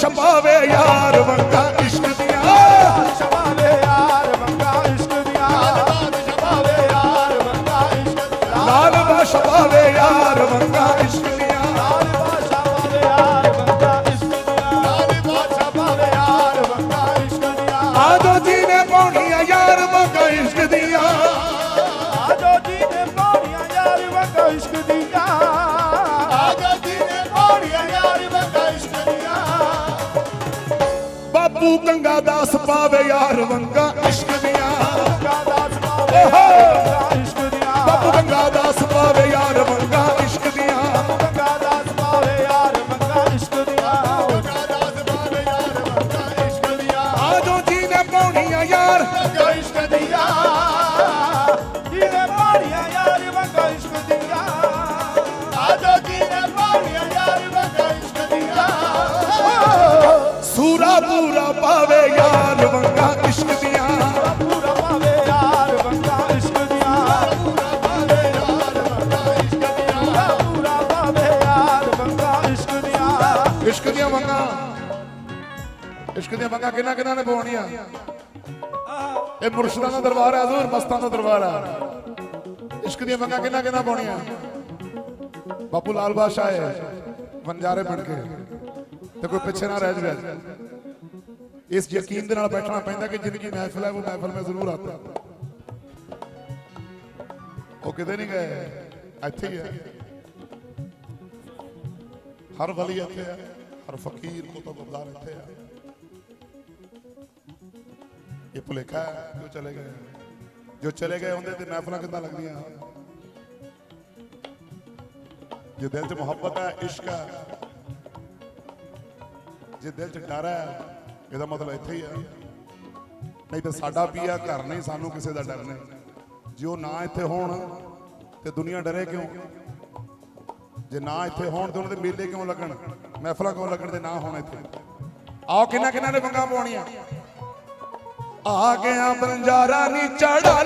ਛਪਾਵੇ ਯਾਰ ਵੰਗਾ ਇਸ਼ਕ ਬਾਪੂ ਗੰਗਾ ਦਾਸ ਪਾਵੇ ਯਾਰ ਵੰਗਾ ਇਸ਼ਕ ਦੀਆਂ। ਗੰਗਾ ਦਾਸ ਪਾਵੇ ਇਸ਼ਕ ਦੀਆਂ ਬਾਪੂ ਗੰਗਾ ਦਾਸ ਪਾਵੇ ਯਾਰ ਵੰਗਾ ਇਸ਼ਕ ਦੀਆਂ। ਗੰਗਾ ਦਾਸ ਪਾਵੇ ਯਾਰ ਮੰਗਾ ਇਸ਼ਕ ਦੀਆਂ ਗੰਗਾ ਦਾਸ ਪਾਵੇ ਯਾਰ ਮੰਗਾ ਇਸ਼ਕ ਦੀਆਂ ਆਜੋ ਜੀ ਨੇ ਪਾਉਣੀਆਂ ਯਾਰ। ਮੰਗਾ ਇਸ਼ਕ ਦੀਆਂ ਜਿਹਨੇ ਪਾਣੀਆਂ ਯਾਰ ਮੰਗਾ ਇਸ਼ਕ ਦੀਆਂ ਆਜੋ ਜਿਹਨੇ ਪਾਣੀਆਂ ਯਾਰ ਮੰਗਾ ਇਸ਼ਕ ਦੀਆਂ। ਸੂਰਾ ਪੂਰਾ ਪਾਵੇ ਯਾਰ ਵੰਗਾ ਇਸ਼ਕ ਦੀਆਂ। ਪੂਰਾ ਪਾਵੇ ਯਾਰ ਮੰਗਾ ਇਸ਼ਕ ਦੀਆਂ ਪੂਰਾ ਪਾਵੇ ਯਾਰ ਮੰਗਾ ਇਸ਼ਕ ਦੀਆਂ ਪੂਰਾ ਪਾਵੇ ਯਾਰ ਮੰਗਾ ਇਸ਼ਕ ਦੀਆਂ ਇਸ਼ਕ ਦੀਆਂ ਵੰਗਾ। ਇਸ਼ਕ ਦੀਆਂ ਵੰਗਾ ਕਿੰਨਾ ਕਿੰਨਾ ਨੇ ਪਾਉਣੀਆਂ? ਇਹ ਮੁਰਸ਼ਿਦਾਂ ਦਾ ਦਰਬਾਰ ਹੈ ਹਜ਼ੂਰ ਮਸਤਾਂ ਦਾ ਦਰਬਾਰ ਹੈ ਇਸ਼ਕ ਦੀਆਂ ਵੰਗਾ ਕਿੰਨਾ ਕਿੰਨਾ ਪਾਉਣੀਆਂ? ਬਾਪੂ ਲਾਲ ਬਾਦਸ਼ਾਹ ਹੈ ਵੰਜਾਰੇ ਬਣ ਕੇ ਤੇ ਕੋਈ ਪਿੱਛੇ ਨਾ ਰਹਿ ਜਾਵੇ। ਇਸ ਯਕੀਨ ਦੇ ਨਾਲ ਬੈਠਣਾ ਪੈਂਦਾ ਕਿ ਜ਼ਿੰਦਗੀ ਮਹਿਫਲ ਹੈ, ਉਹ ਮਹਿਫਲ ਮੈਂ ਜ਼ਰੂਰ ਆਤਾ ਉਹ ਕਿਤੇ ਨਹੀਂ ਗਏ, ਇੱਥੇ ਹੀ ਹੈ ਹਰ ਵਲੀ ਇੱਥੇ ਹੈ ਹਰ ਫਕੀਰ ਕੁਤਬਦਾਰ ਇੱਥੇ ਹੈ ਇਹ ਭੁਲੇਖਾ ਹੈ ਜੋ ਚਲੇ ਗਏ। ਜੋ ਚਲੇ ਗਏ ਹੁੰਦੇ ਤੇ ਮਹਿਫਲਾਂ ਕਿੱਦਾਂ ਲੱਗਦੀਆਂ? ਜੇ ਦਿਲ 'ਚ ਮੁਹੱਬਤ ਹੈ, ਇਸ਼ਕ ਹੈ, ਜੇ ਦਿਲ 'ਚ ਡਰ ਹੈ ਇਹਦਾ ਮਤਲਬ ਇੱਥੇ ਹੀ ਹੈ ਨਹੀਂ ਤਾਂ ਸਾਡਾ ਪੀਆ ਘਰ ਨਹੀਂ, ਸਾਨੂੰ ਕਿਸੇ ਦਾ ਡਰ ਨਹੀਂ। ਜੇ ਉਹ ਨਾ ਇੱਥੇ ਹੋਣ, ਤੇ ਦੁਨੀਆ ਡਰੇ ਕਿਉਂ? ਜੇ ਨਾ ਇੱਥੇ ਹੋਣ, ਤੇ ਉਹਨਾਂ ਦੇ ਮੇਲੇ ਕਿਉਂ ਲੱਗਣ? ਮਹਿਫਲਾਂ ਕਿਉਂ ਲੱਗਣ ਤੇ ਨਾ ਹੋਣ ਇੱਥੇ? ਆਓ ਕਿੰਨਾ ਕਿੰਨਾ ਨੇ ਵੰਗਾ ਪਾਉਣੀਆਂ? ਆ ਗਿਆ ਬੰਜਾਰਾ ਨੀ ਚੜਾ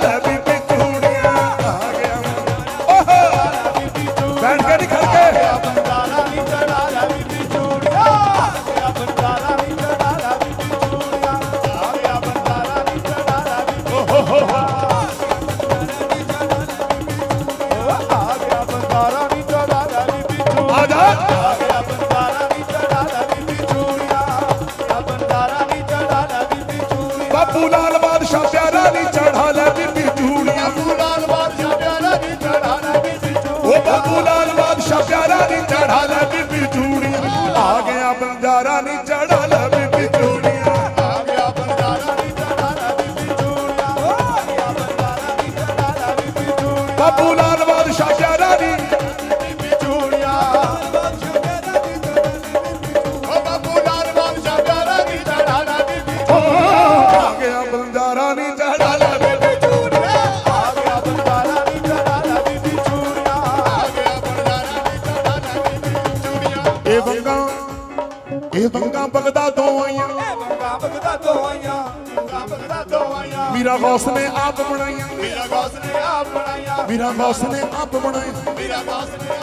ਇਹ ਵੰਗਾ ਬਗਦਾ ਤੋਂ ਆਈਆਂ। ਇਹ ਬੰਗਾ ਬਗਦਾ ਤੋਂ ਆਈਆਂ ਬੰਗਾ ਬਗਦਾ ਤੋਂ ਆਈਆਂ। ਮੀਰਾ ਗੌਸ ਨੇ ਆਪ ਬਣਾਈਆਂ। ਮੇਰਾ ਗੌਸ ਨੇ ਆਪ ਬਣਾਈਆਂ। ਮੀਰਾ ਗੌਸ ਨੇ ਆਪ ਬਣਾਈਆਂ। ਮੇਰਾ ਗੌਸ ਨੇ